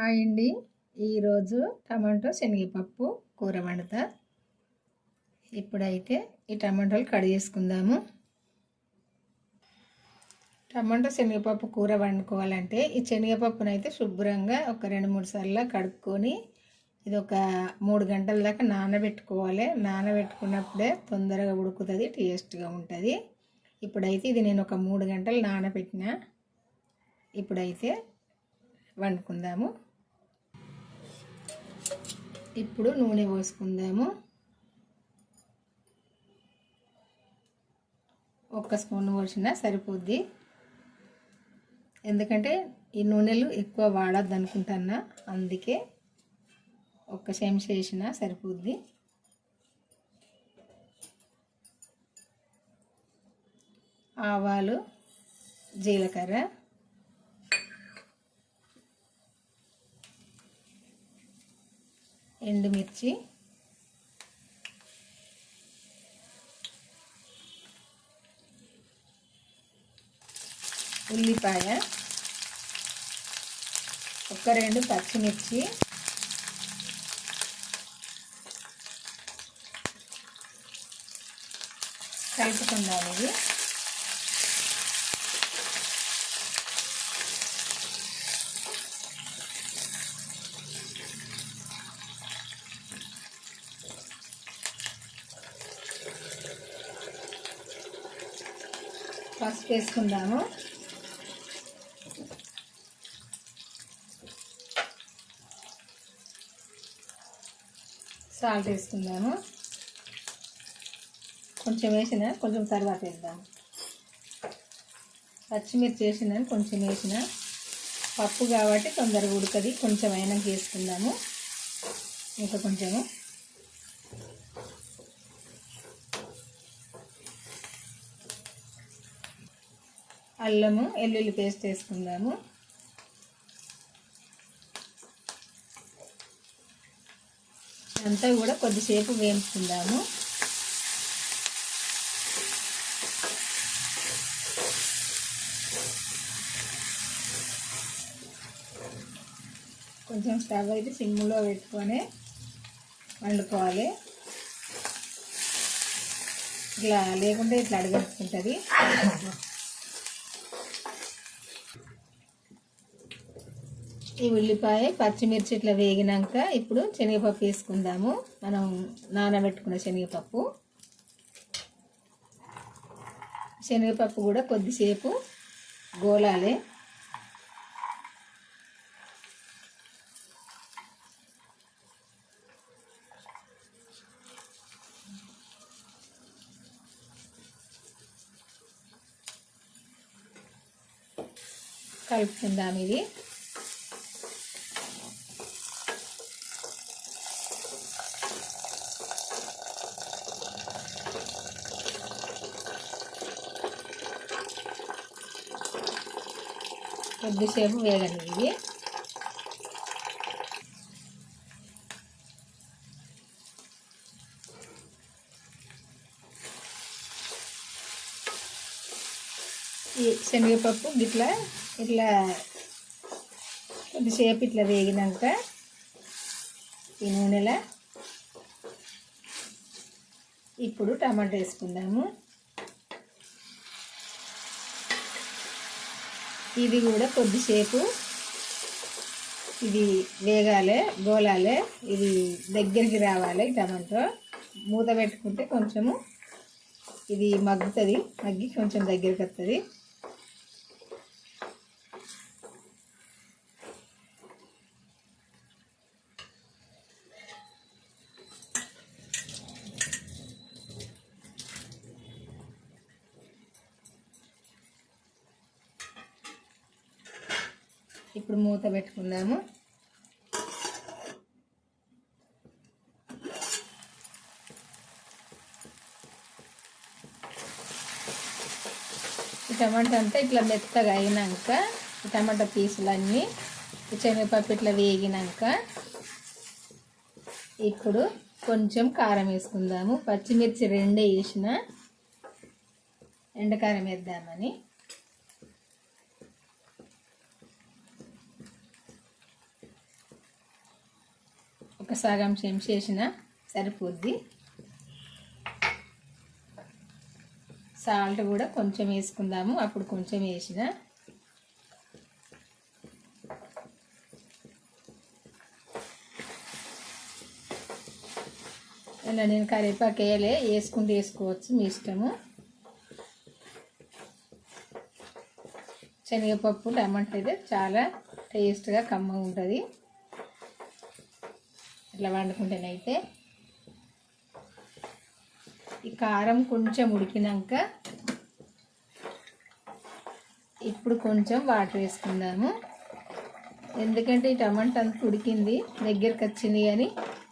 Hi అండి. ఈరోజు tomato శనగపప్పు కూర వండుతా. ఇప్పుడైతే ఈ టమాటోలు కడిగేసుకుందాము చేసుకుందాము. టమాటో శనగపప్పు కూర వండుకోవాలంటే ఈ శనగపప్పునైతే శుభ్రంగా ఒక రెండు మూడు సార్లు కడుక్కొని ఇది ఒక మూడు గంటల దాకా నానబెట్టుకోవాలి. నానబెట్టుకున్నప్పుడే తొందరగా ఉడుకుతుంది టేస్ట్గా ఉంటుంది. ఇప్పుడైతే ఇది నేను ఒక మూడు గంటలు నానబెట్టిన. ఇప్పుడైతే వండుకుందాము. ఇప్పుడు నూనె పోసుకుందాము. ఒక్క స్పూన్ పోసినా సరిపోద్ది. ఎందుకంటే ఈ నూనెలు ఎక్కువ వాడద్దు అనుకుంటున్నా అందుకే ఒక్క చెంచా వేసినా సరిపోద్ది. ఆవాలు జీలకర్ర ఎండుమిర్చి. ఉల్లిపాయ. ఒక రెండు పచ్చిమిర్చి. కలుపుకుందాం ఇది. పసుపు వేసుకుందాము సాల్ట్ వేసుకుందాము. కొంచెం వేసిన కొంచెం తర్వాత వేద్దాము పచ్చిమిర్చి వేసిన కొంచెం వేసిన. పప్పు కాబట్టి తొందరగా ఉడకది కొంచెం అయినా వేసుకుందాము. ఇంకా కొంచెము. అల్లము వెల్లుల్లి పేస్ట్ వేసుకుందాము. అంతా కూడా కొద్దిసేపు వేయించుకుందాము. కొంచెం స్టవ్ అయితే సిమ్లో పెట్టుకొని వండుకోవాలి. ఇట్లా లేకుంటే ఇట్లా అడగట్టుకుంటుంది ఈ ఉల్లిపాయ పచ్చిమిర్చి ఇట్లా వేగినాక ఇప్పుడు శనగపప్పు వేసుకుందాము. మనం నానబెట్టుకున్న శనగపప్పు. శనగపప్పు కూడా కొద్దిసేపు గోలాలి. కలుపుకుందాం ఇది. కొద్దిసేపు వేగండి ఇవి ఈ శనగపప్పు ఇట్లా ఇట్లా కొద్దిసేపు ఇట్లా వేగినాక ఈ నూనెలా. ఇప్పుడు టమాటా వేసుకుందాము. ఇది కూడా కొద్దిసేపు ఇది వేగాలి గోలాలి ఇది దగ్గరికి రావాలి టమాటో. మూత పెట్టుకుంటే కొంచెము ఇది మగ్గుతుంది మగ్గి కొంచెం దగ్గరికి వస్తుంది. ఇప్పుడు మూత పెట్టుకుందాము. ఈ టమాటా అంతా ఇట్లా మెత్తగా అయినాక ఈ టమాటా పీసులన్నీ శనగపప్పు ఇట్లా వేగినాక ఇప్పుడు కొంచెం కారం వేసుకుందాము. పచ్చిమిర్చి రెండే వేసిన ఎండకారం వేద్దామని. ఒక సగం చెంచా వేసిన సరిపోద్ది. సాల్ట్ కూడా కొంచెం వేసుకుందాము. అప్పుడు కొంచెం వేసిన ఇలా నేను కరివేపాకు వేయలే. వేసుకుంటూ వేసుకోవచ్చు. మీ ఇష్టము. శనగపప్పు టమాటా అయితే చాలా టేస్ట్గా కమ్మగా ఉంటుంది. ఇట్లా వండుకుంటేనైతే ఈ కారం కొంచెం ఉడికినాక ఇప్పుడు కొంచెం వాటర్ వేసుకుందాము. ఎందుకంటే ఈ టమాటా అంత ఉడికింది దగ్గరికి వచ్చింది కానీ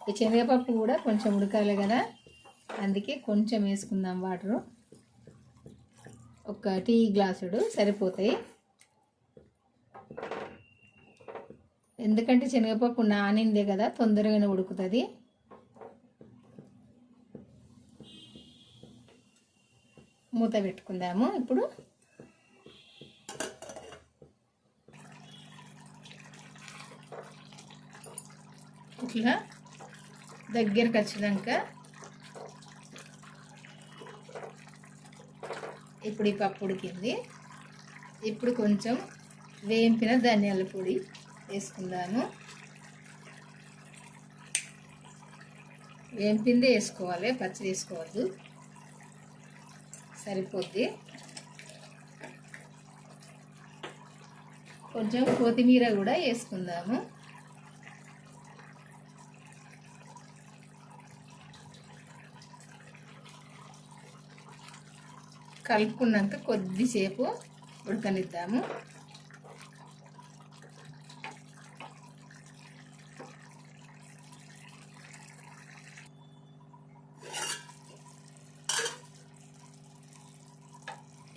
ఈ శనగపప్పు కూడా కొంచెం ఉడకాలి కదా. అందుకే కొంచెం వేసుకుందాం వాటరు. ఒక టీ గ్లాసుడు సరిపోతాయి. ఎందుకంటే శనగపప్పు నానిందే కదా తొందరగానే ఉడుకుతుంది. మూత పెట్టుకుందాము ఇప్పుడు. ఇట్లా దగ్గరికి వచ్చినాక ఇప్పుడు ఈ పప్పు ఉడికింది ఇప్పుడు కొంచెం వేంపిన ధనియాల పొడి. వేసుకుందాము. వేంపిందే వేసుకోవాలి? పచ్చి వేసుకోవద్దు. సరిపోద్ది. కొంచెం కొత్తిమీర కూడా వేసుకుందాము. కలుపుకున్నాక కొద్దిసేపు ఉడకనిద్దాము.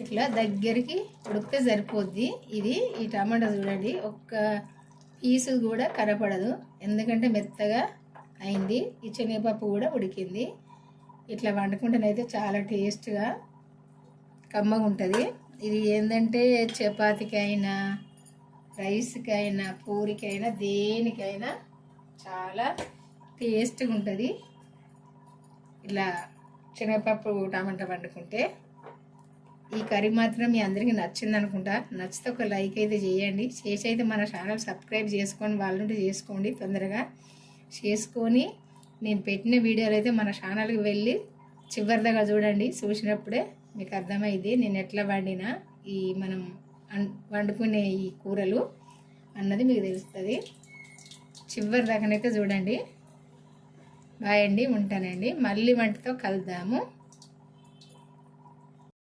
ఇట్లా దగ్గరికి ఉడికితే సరిపోద్ది. ఇది ఈ టమాటా చూడండి ఒక్క పీసు కూడా కనపడదు. ఎందుకంటే మెత్తగా అయింది. ఈ శనగపప్పు కూడా ఉడికింది. ఇట్లా వండుకుంటేనైతే చాలా టేస్ట్గా కమ్మగా ఉంటుంది. ఇది ఏంటంటే చపాతీకైనా రైస్కైనా పూరికైనా దేనికైనా చాలా టేస్ట్గా ఉంటుంది. ఇలా శనగపప్పు టమాటా వండుకుంటే. ఈ కర్రీ మాత్రం మీ అందరికీ నచ్చింది అనుకుంటా. నచ్చితే ఒక లైక్ అయితే చేయండి. చేసి అయితే మన ఛానల్ సబ్స్క్రైబ్ చేసుకొని వాళ్ళుంటే చేసుకోండి తొందరగా. చేసుకొని నేను పెట్టిన వీడియోలు అయితే మన ఛానల్కి వెళ్ళి చివరిదగా చూడండి. చూసినప్పుడే మీకు అర్థమైంది నేను ఎట్లా వండినా ఈ మనం వండుకునే ఈ కూరలు అన్నది మీకు తెలుస్తుంది. చివరి దాకానైతే చూడండి. బాయ్ అండి ఉంటానండి. మళ్ళీ వంటతో కలుద్దాము.